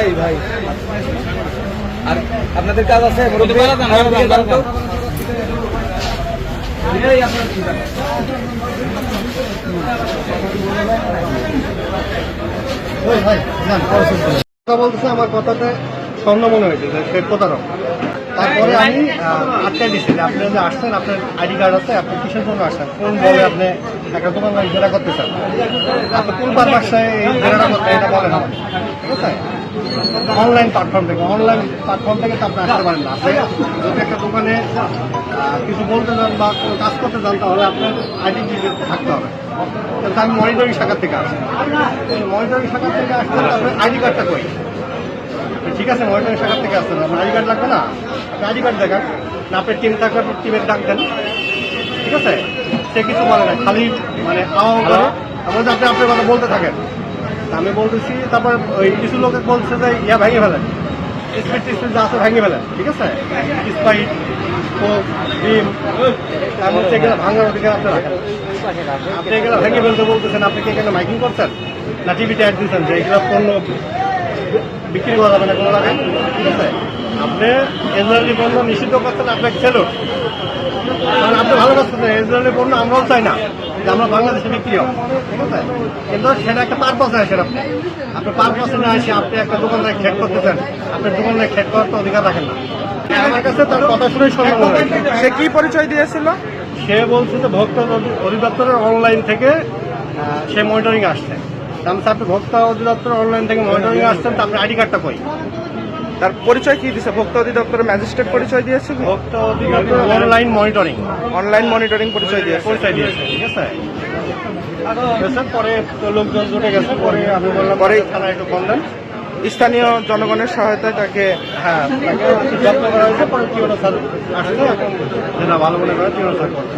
এই ভাই। আর আপনাদের কাজ আছে কথা বলতেছে আমার কথাতে। স্বর্ণ মনে হয়েছে যে সে প্রতারক। তারপরে আমি আহ, আটকাই দিচ্ছি যে আপনি যে আসছেন আপনার আইডি কার্ড আছে আপনি কিসের জন্য আসছেন? কোন বলে আপনি একটা দোকান জেরা করতে চান? আপনি কোন পারপাসে এই জেরাটা করতে এটা বলেন আমাকে। ঠিক আছে? অনলাইন প্ল্যাটফর্ম থেকে অনলাইন প্ল্যাটফর্ম থেকে তো আপনি আসতে পারেন না। আপনি যদি একটা দোকানে কিছু বলতে চান বা কোনো কাজ করতে চান তাহলে আপনার আইডি থাকতে হবে। আমি মনিটরিং শাখার থেকে আসি মনিটরিং শাখার থেকে আপনার আইডি কার্ডটা কই ঠিক আছে মনিটরিং শাখার থেকে আসতে হবে আইডি কার্ড লাগবে না? আপনি আইডি কার্ড দেখান। না আপনার টিম থাকবে টিমের ডাক দেন। ঠিক আছে? সে কিছু বলে না। খালি মানে আওয়া করে আমরা আপনি আপনার কথা বলতে থাকেন। আমি বলতেছি তারপর ওই কিছু লোকে বলছে যে ইয়া ভেঙে ফেলেন। স্পিড টিস্পিড যা আছে ভেঙে ফেলেন। ঠিক আছে? স্পাইট কোক ডিম হচ্ছে এগুলো ভাঙার অধিকার আপনি রাখেন আপনি এগুলো ভেঙে ফেলতে বলতেছেন আপনি কি এখানে মাইকিং করছেন? না টিভিতে অ্যাড দিচ্ছেন যে এগুলো পণ্য বিক্রি করা যাবে না কোনো লাগান ঠিক আছে? আপনি এজরায়েলি পণ্য নিষিদ্ধ করছেন আপনাকে ছেলো কারণ আপনি ভালো কাজ করছেন এজরায়েলি পণ্য আমরাও চাই না যে আমরা বাংলাদেশে বিক্রি হোক। ঠিক আছে? কিন্তু সেটা একটা পারপাসে আসেন আপনি। আপনি পারপাসে না এসে আপনি একটা দোকানদার খেট করতেছেন আপনার দোকানদার খেট করার তো অধিকার রাখেন না। আমার কাছে তার কথা সে কি পরিচয় দিয়েছিল? সে বলছে যে ভোক্তা অধি- অধিদপ্তরের অনলাইন থেকে সে মনিটরিং আসছে। স্যার আপনি ভোক্তা অধিদপ্তর অনলাইন থেকে মনিটরিং আসছেন তো আপনার আইডি কার্ডটা কই? তার পরিচয় কি দিছে? ভোক্তা অধিদপ্তরের ম্যাজিস্ট্রেট পরিচয় দিয়েছে কি? ভোক্তা অধিদপ্তর অনলাইন মনিটরিং অনলাইন মনিটরিং পরিচয় দিয়েছে। পরিচয় দিয়েছে ঠিক আছে? পরে লোকজন জুটে গেছে পরে আমি বললাম পরে থানায় একটু ফোন দেন। স্থানীয় জনগণের সহায়তায় তাকে হ্যাঁ যত্ন করা হয়েছে পরে কি স্যার? আসছে যেটা ভালো মনে করে কি স্যার? করছে